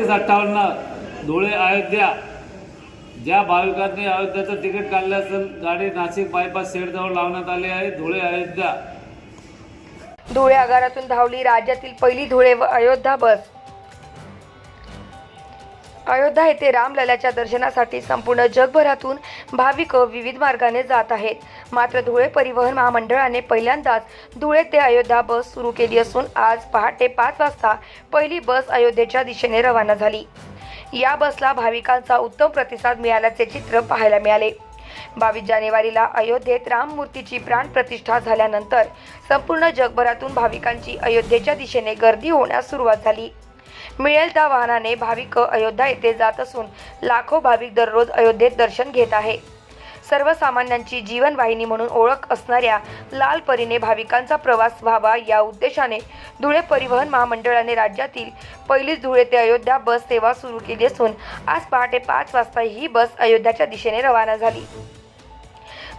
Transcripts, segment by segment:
अठ्ठावन्न धुळे अयोध्या. ज्या भाविकांनी अयोध्याचं तिकीट काढलं असेल गाडी नाशिक बायपास शेडजवळ लावण्यात आली आहे धुळे अयोध्या. धुळे आगारातून धावली राज्यातील पहिली धुळे व अयोध्या बस. अयोध्या येथे रामलल्याच्या दर्शनासाठी संपूर्ण जगभरातून भाविक विविध मार्गाने जात आहेत. मात्र धुळे परिवहन महामंडळाने पहिल्यांदाच धुळे ते अयोध्या बस सुरू केली असून आज पहाटे पाच वाजता पहिली बस अयोध्येच्या दिशेने रवाना झाली. या बसला भाविकांचा उत्तम प्रतिसाद मिळाल्याचे चित्र पाहायला मिळाले. बावीस जानेवारीला अयोध्येत राममूर्तीची प्राणप्रतिष्ठा झाल्यानंतर संपूर्ण जगभरातून भाविकांची अयोध्येच्या दिशेने गर्दी होण्यास सुरुवात झाली. मिळेल त्या वाहनाने भाविक अयोध्या येथे जात असून लाखो भाविक दररोज अयोध्येत दर्शन घेत आहे. सर्वसामान्यांची जीवनवाहिनी म्हणून ओळख असणाऱ्या लाल परीने भाविकांचा प्रवास व्हावा या उद्देशाने धुळे परिवहन महामंडळाने राज्यातील पहिलीच धुळे ते अयोध्या बस सेवा सुरू केली असून आज पहाटे पाच वाजता ही बस अयोध्याच्या दिशेने रवाना झाली.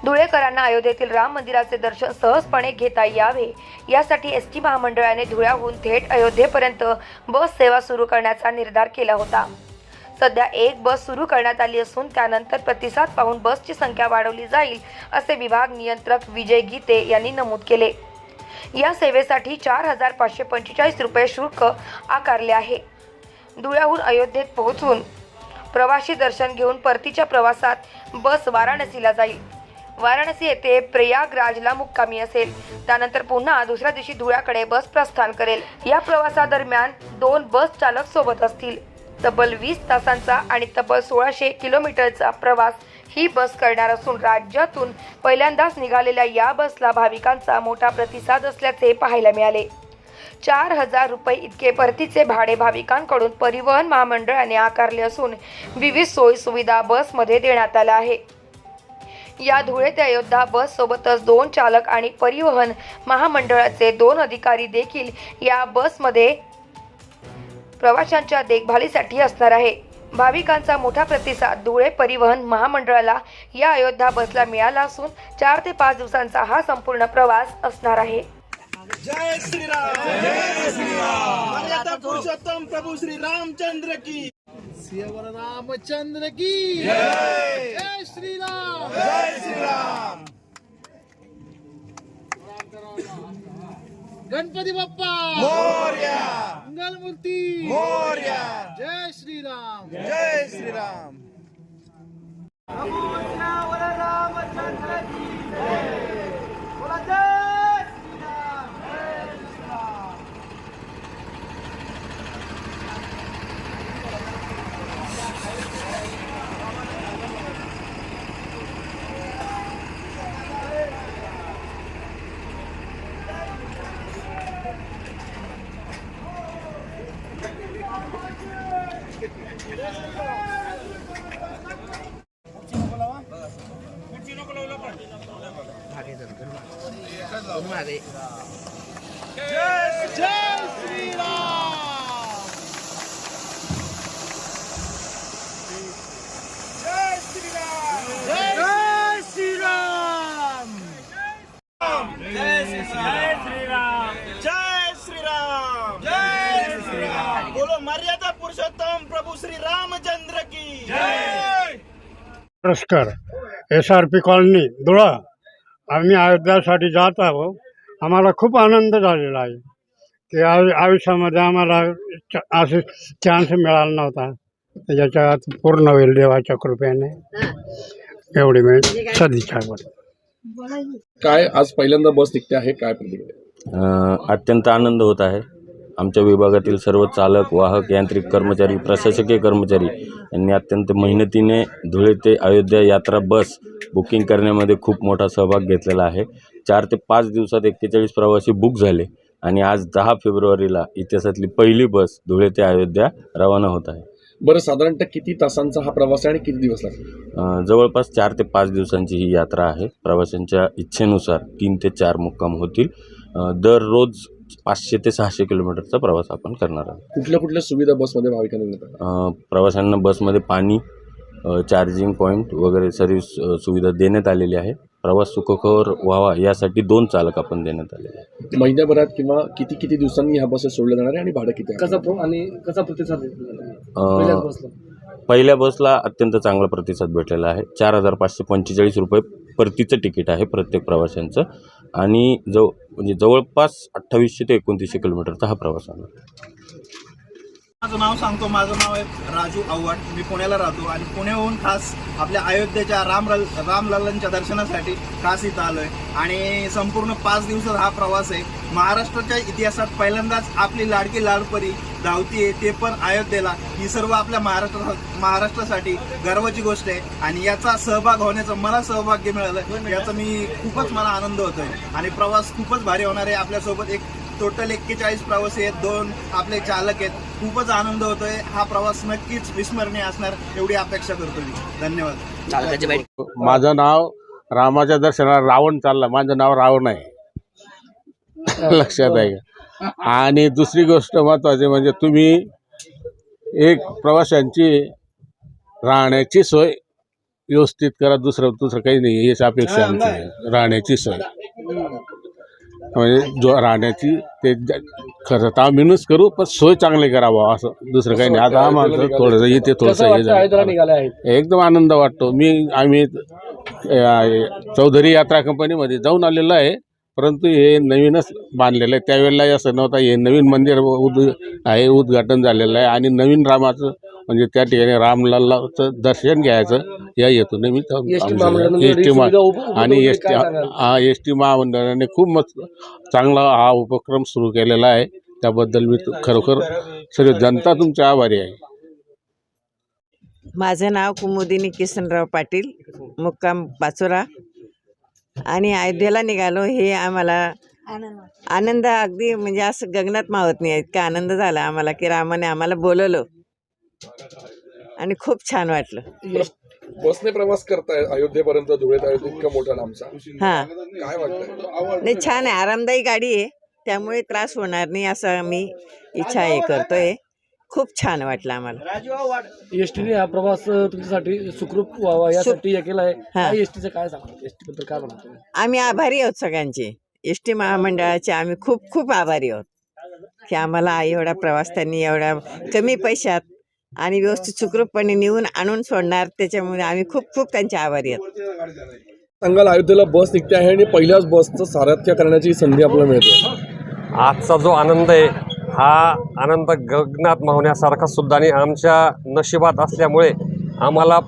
धुळेकरांना अयोध्येतील राम मंदिराचे दर्शन सहजपणे घेता यावे. यासाठी एस टी महामंडळाने धुळ्याहून थेट अयोध्येपर्यंत बस सेवा सुरू करण्याचा निर्धार केला होता. सध्या एक बस सुरू करण्यात आली असून त्यानंतर प्रतिसाद पाहून बसची संख्या वाढवली जाईल असे विभाग नियंत्रक विजय गीते यांनी नमूद केले. या सेवेसाठी चार हजार पाचशे पंचेचाळीस रुपये शुल्क आकारले आहे. धुळ्याहून अयोध्येत पोहोचून प्रवासी दर्शन घेऊन परतीच्या प्रवासात बस वाराणसीला जाईल. वाराणसी येथे प्रयागराजला मुक्कामी असेल. त्यानंतर पुन्हा दुसऱ्या दिवशी धुळ्याकडे बस प्रस्थान करेल. या प्रवासादरम्यान दोन बस चालक सोबत असतील. तब्बल वीस तासांचा आणि तब्बल सोळाशे किलोमीटरचा प्रवास ही बस करणार असून राज्यातून पहिल्यांदाच निघालेल्या या बसला भाविकांचा मोठा प्रतिसाद असल्याचे पाहायला मिळाले. चार हजार रुपये इतके परतीचे भाडे भाविकांकडून परिवहन महामंडळाने आकारले असून विविध सोयी सुविधा बसमध्ये देण्यात आल्या आहे या धुळे ते अयोध्या बस सोबतच दोन चालक आणि परिवहन महामंडळाचे दोन अधिकारी देखील या बसमध्ये प्रवाशांच्या देखभालीसाठी असणार आहे. भाविकांचा मोठा प्रतिसाद धुळे परिवहन महामंडळाला या अयोध्या बसला मिळाला असून चार ते पाच दिवसांचा हा संपूर्ण प्रवास असणार आहे. जय श्रीराम. जय मर्यादा पुरुषोत्तम प्रभू श्री रामचंद्र की सियावर रामचंद्र की। जय। श्री राम जय श्री राम गणपती बाप्पा। मोर्या। मंगलमूर्ती। मोर्या। जय श्री राम जय श्री राम रामचंद्र की बोला जय। नको लावलं पण पुरस्कार. S R P colony Dhula. आम्ही अयोध्यासाठी जात आहोत. आम्हाला खूप आनंद झालेला आहे. की आयु आयुष्यामध्ये आम्हाला च- असे चान्स मिळाला नव्हता. त्याच्यात पूर्ण होईल देवाच्या कृपेने. एवढी मी सदिच्छा काय आज पहिल्यांदा बस निघते आहे? काय प्रतिक्रिया? अत्यंत आनंद होत आहे. आमच्या विभागातील सर्व चालक वाहक यांत्रिक कर्मचारी प्रशासकीय कर्मचारी यांनी अत्यंत मेहनतीने धुळे ते अयोध्या यात्रा बस बुकिंग करण्यामध्ये खूप मोठा सहभाग घेतलेला आहे. चार ते पाच दिवसात एक्केचाळीस प्रवासी बुक झाले आणि आज दहा फेब्रुवारीला इतिहासातली पहिली बस धुळे ते अयोध्या रवाना होत आहे. बरं साधारणतः किती तासांचा हा प्रवास आहे आणि किती दिवस लागतो जवळपास चार ते पाच दिवसांची ही यात्रा आहे. प्रवाशांच्या इच्छेनुसार तीन ते चार मुक्काम होतील. दररोज पाचशे ते सहाशे किलोमीटरचा प्रवास आपण करणार आहोत. कुठल्या कुठल्या सुविधा बसमध्ये भाविकांना मिळतात? अ, प्रवाशांना बसमध्ये पाणी अ, चार्जिंग पॉईंट वगैरे सर्व्हिस अ, सुविधा देण्यात आलेली आहे. प्रवास सुखकर व्हावा यासाठी दोन चालक आपण देण्यात आलेले आहे महिन्याभरात किंवा किती किती दिवसांनी ह्या बसेस सोडल्या जाणार आहे आणि भाडं किती आहे? कसा प्रो आणि कसा प्रतिसाद अं, पहिल्याच बसला पहिल्या बसला अत्यंत चांगला प्रतिसाद भेटलेला आहे. चार हजार पाचशे पंचेचाळीस रुपये परतीचं तिकीट आहे प्रत्येक प्रवाशांचं. आणि जव म्हणजे जवळपास अठ्ठावीसशे ते एकोणतीसशे किलोमीटरचा हा प्रवास आहे. माझं नाव सांगतो. माझं नाव आहे राजू आव्हाड. मी पुण्याला राहतो आणि पुण्याहून खास आपल्या अयोध्येच्या राम रामलल्लांच्या दर्शनासाठी खास इथं आलोय. आणि संपूर्ण पाच दिवसात हा प्रवास आहे. महाराष्ट्राच्या इतिहासात पहिल्यांदाच आपली लाडकी लाडपरी धावती आहे ते पण अयोध्येला. ही सर्व आपल्या महाराष्ट्र महाराष्ट्रासाठी गर्वाची गोष्ट आहे. आणि याचा सहभाग होण्याचं मला सौभाग्य मिळालं. याचा मी खूपच मला आनंद होतोय. आणि प्रवास खूपच भारी होणार आहे. आपल्यासोबत एक टोटल एक्केचाळीस प्रवासी आहेत. दोन आपले चालक आहेत. खूपच आनंद होतोय. हा प्रवास नक्कीच विस्मरणीय असणार. एवढी अपेक्षा करतो मी. धन्यवाद. माझं नाव रामाच्या दर्शनाला रावण चालला. माझं नाव रावण आहे. लक्षात आहे का? आणि दुसरी गोष्ट महत्त्वाची म्हणजे तुम्ही एक प्रवाशांची राहण्याची सोय व्यवस्थित करा दुसरं दुसरं काही नाही हेच अपेक्षा आमची. आहे. राहण्याची सोय. म्हणजे जो राहण्याची ते ज- खर्च तर आम्हीच करू पण सोय चांगली करावं असं. दुसरं काही नाही. आता आम्हाला थोडंसं इथे कसं थोडंसं हे वाटतं झालं. आहेत? एकदम आनंद वाटतो. मी आम्ही अ, चौधरी यात्रा कंपनीमध्ये जाऊन आलेलो आहे. परंतु हे नवीनच बांधलेलं आहे. त्यावेळेला असं नव्हतं. हे नवीन मंदिर उद आहे उद्घाटन झालेलं आहे आणि नवीन रामाचं म्हणजे त्या ठिकाणी रामलल्लाचं दर्शन घ्यायचं या हेतूने मी एसटी महामंडळाने एस टी ही उपलब्ध आणि एस टी? हा एस टी महामंडळाने खूप मस्त चांगला हा उपक्रम सुरू केलेला आहे. त्याबद्दल मी खरोखर सगळी जनता तुमची आभारी आहे. माझं नाव कुमुदिनी किसनराव पाटील मुक्काम पाचोरा आणि अयोध्येला निघालो हे आम्हाला आनंद अगदी म्हणजे असं गगनात मावत नाही इतका आनंद झाला आम्हाला की रामाने आम्हाला बोलवलं. आणि खूप छान वाटलं. बसने प्रवास करताय अयोध्येपर्यंत धुळे इतका मोठा लांबचा. हां. काय नाही छान आहे आरामदायी गाडी आहे. त्यामुळे त्रास होणार नाही असं मी इच्छा हे करतोय. खूप छान वाटलं आम्हाला. एसटीने हा प्रवास तुमच्यासाठी सुखरूप व्हावा यासाठी हे केला आहे एसटीचं काय सांगणार? एसटी बद्दल काय म्हणतो? आम्ही आभारी आहोत सगळ्यांचे. एस टी महामंडळाचे आम्ही खूप खूप आभारी आहोत. की आम्हाला एवढा प्रवास त्यांनी एवढ्या कमी पैशात आणि व्यवस्थित सुखरूपपणे नेऊन आणून सोडणार त्याच्यामुळे आम्ही खूप खूप त्यांचे आभारी आहोत. सांगाल अयोध्येला बस निघते आहे आणि पहिल्याच बसचं सारथ्य करण्याची संधी आपल्याला मिळते. आजचा जो आनंद आहे हा आनंद गगनात मावण्यासारखा सुद्धा आणि आमच्या नशिबात असल्यामुळे आम्हाला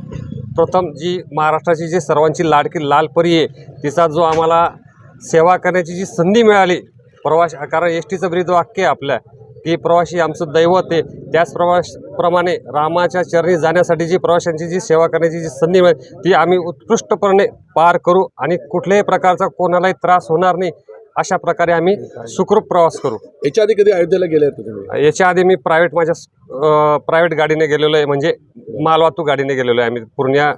प्रथम जी महाराष्ट्राची जी सर्वांची लाडकी लालपरी आहे तिचा जो आम्हाला सेवा करण्याची जी संधी मिळाली प्रवास कारण एस टीचं ब्रीद वाक्य आहे आपल्या की प्रवाशी आमचं दैवत आहे. त्याच प्रवास प्रमाणे रामाच्या चरणी जाण्यासाठी जी प्रवाशांची जी सेवा करण्याची जी संधी मिळेल ती आम्ही उत्कृष्टपणे पार करू आणि कुठल्याही प्रकारचा कोणालाही त्रास होणार नाही. अशा प्रकारे आम्ही सुखरूप प्रवास करू. याच्या आधी कधी अयोध्येला गेले तुम्ही? याच्या आधी मी प्रायव्हेट माझ्या प्रायव्हेट गाडीने गेलेलो आहे. म्हणजे मालवाहतूक गाडीने गेलेलो आहे आम्ही पूर्ण्या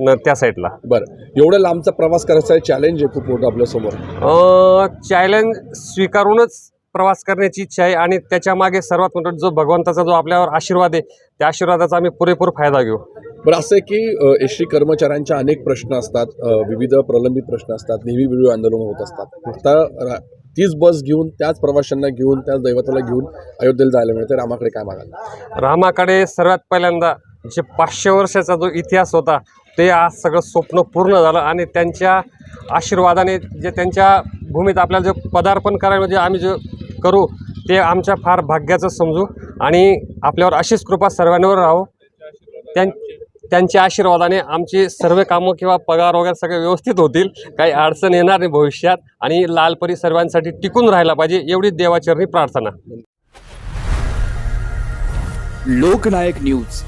न त्या साईडला बरं. एवढा लांबचा प्रवास करायचा आहे चॅलेंज आहे खूप मोठं आपल्यासमोर चॅलेंज स्वीकारूनच प्रवास करण्याची इच्छा आहे आणि त्याच्यामागे सर्वात मोठा जो भगवंताचा जो आपल्यावर आशीर्वाद आहे त्या आशीर्वादाचा आम्ही पुरेपूर फायदा घेऊ. बरं असं आहे की एस टी कर्मचाऱ्यांच्या अनेक प्रश्न असतात विविध प्रलंबित प्रश्न असतात नेहमी वेगळी आंदोलन होत असतात. आता रा- तीच बस घेऊन त्याच प्रवाशांना घेऊन त्याच दैवताला घेऊन अयोध्येला जायला मिळते रामाकडे काय मागाल? रामाकडे सर्वात पहिल्यांदा जे पाचशे वर्षाचा जो इतिहास होता ते आज सगळं स्वप्न पूर्ण झालं आणि त्यांच्या आशीर्वादाने जे त्यांच्या भूमीत आपल्याला जे पदार्पण करायला म्हणजे आम्ही जे करू ते आमच्या फार भाग्याचं समजू. आणि आपल्यावर अशीच कृपा सर्वांवर राहो. त्यां त्यांच्या आशीर्वादाने आमची सर्व कामं किंवा पगार वगैरे सगळे व्यवस्थित होतील. काही अडचण येणार नाही भविष्यात आणि लालपरी सर्वांसाठी टिकून राहायला पाहिजे एवढी देवाचरणी प्रार्थना. लोकनायक न्यूज.